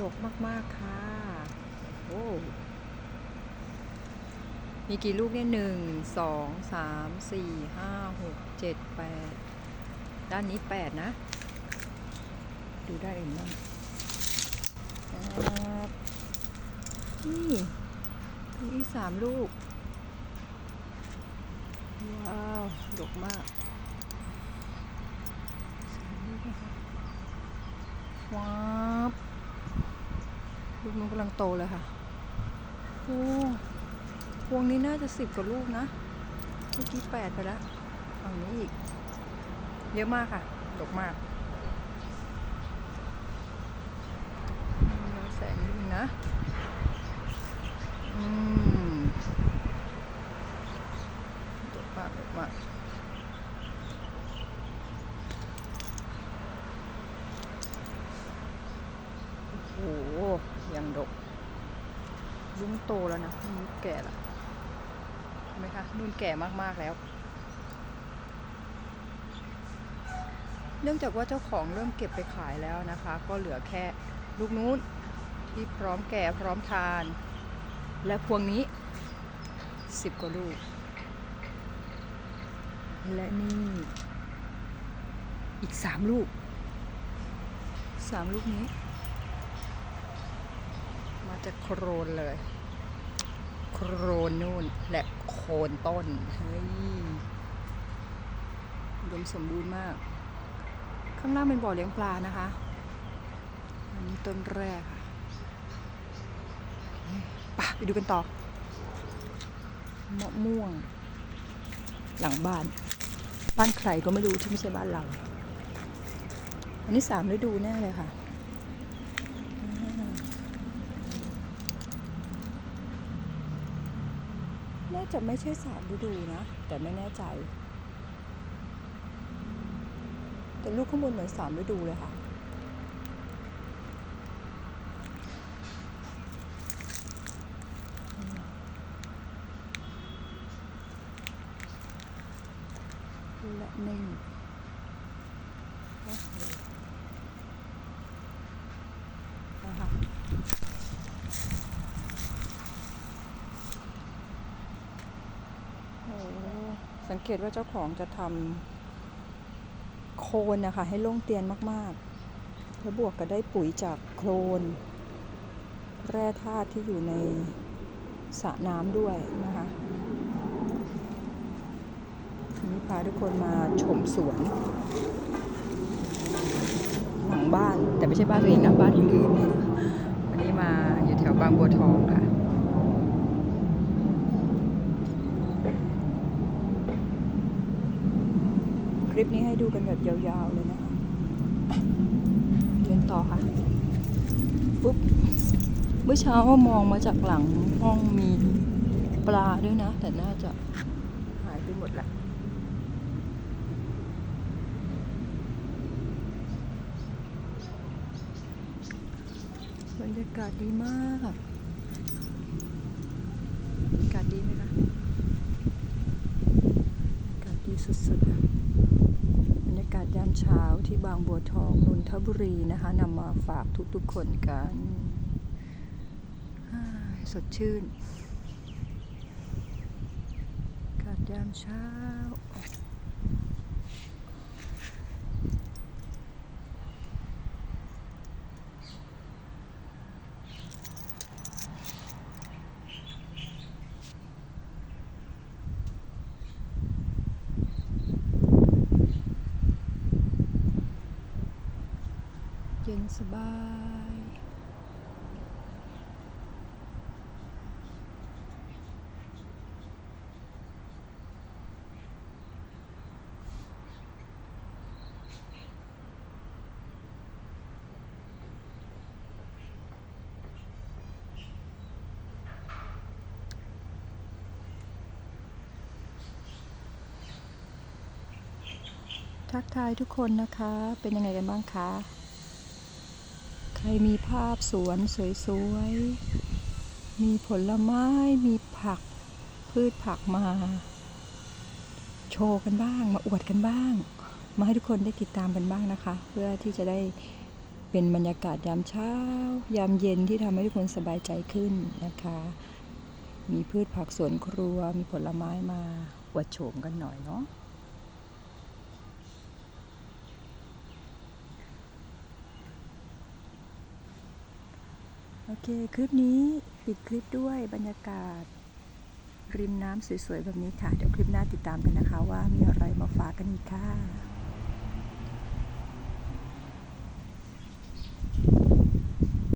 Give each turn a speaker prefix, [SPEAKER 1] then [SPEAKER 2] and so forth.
[SPEAKER 1] ดกมาก ๆ ค่ะ โอ้ มีกี่ลูกเนี่ยหนึ่ง สอง สาม สี่ ห้า หก เจ็ด แปด ด้านนี้แปดนะ ดูได้านอื่นบ้างครับนี่นี่สามลูก ว้าว ดกมากว้าว ลูกนู้นกำลังโตเลยค่ะโอ้พวงนี้น่าจะสิบกว่าลูกนะ เมื่อกี้แปดไปแล้วฝั่งนี้อีก เยอะมากค่ะดกมากเราแสงนิดนึงนะ อืมดกมากดกมาก โอ้โหยังดก ยุ้งโตแล้วนะยุ้งแก่แล้วเห็นไหมคะนุ่นแก่มากๆแล้ว เนื่องจากว่าเจ้าของเริ่มเก็บไปขายแล้วนะคะ ก็เหลือแค่ลูกนู้นที่พร้อมแก่พร้อมทาน และพวงนี้สิบกว่าลูก และนี่อีกสามลูกสามลูกนี้ จากโครนเลย โครนนู่นและโคนต้น เฮ้ยดมสมบูรณ์มาก ข้างล่างเป็นบ่อเลี้ยงปลานะคะ อันนี้ต้นแรกค่ะไปไปดูกันต่อมะม่วง หลังบ้าน บ้านใครก็ไม่รู้ที่ไม่ใช่บ้านเรา อันนี้สามฤดูแน่เลยค่ะ น่าจะไม่ใช่สามฤดูนะ แต่ไม่แน่ใจ แต่ลูกข้างบนเหมือนสามฤดูเลยค่ะและหนี่โอ้โหนะคะโอ้โห สังเกตว่าเจ้าของจะทำโคนนะคะ ให้โล่งเตียนมากๆ แล้วบวกกับได้ปุ๋ยจากโคลน แร่ธาตุที่อยู่ในสระน้ำด้วยนะคะวันนี้พาทุกคนมาชมสวนหลังบ้านแต่ไม่ใช่บ้านตัวเองนะบ้านอื่นๆวันนี้มาอยู่แถวบางบัวทองค่ะ ลิปนี้ให้ดูกันแบบยาวๆเลยนะคะเดินต่อค่ะปุ๊บเมื่อเช้ามองมาจากหลังห้องมีปลาด้วยนะ แต่น่าจะหายไปหมดละบรรยากาศดีมากอากาศดีไหมคะอากาศดีสุดๆอะากาศยามเช้าที่บางบัวทองนนทบุรีนะคะนำมาฝากทุกๆคนกันสดชื่น อากาศยามเช้า สบาย ทักทายทุกคนนะคะ เป็นยังไงกันบ้างคะ ใครมีภาพสวนสวยๆ มีผลไม้ มีผัก พืชผักมา โชว์กันบ้าง มาอวดกันบ้าง มาให้ทุกคนได้ติดตามกันบ้างนะคะ เพื่อที่จะได้เป็นบรรยากาศยามเช้า ยามเย็นที่ทำให้ทุกคนสบายใจขึ้นนะคะ มีพืชผักสวนครัว มีผลไม้มาอวดโฉมกันหน่อยเนาะ โอเค คลิปนี้ปิดคลิปด้วยบรรยากาศ ริมน้ำสวยๆ แบบนี้ค่ะ เดี๋ยวคลิปหน้าติดตามกันนะคะว่ามีอะไรมาฝากกันอีกค่ะ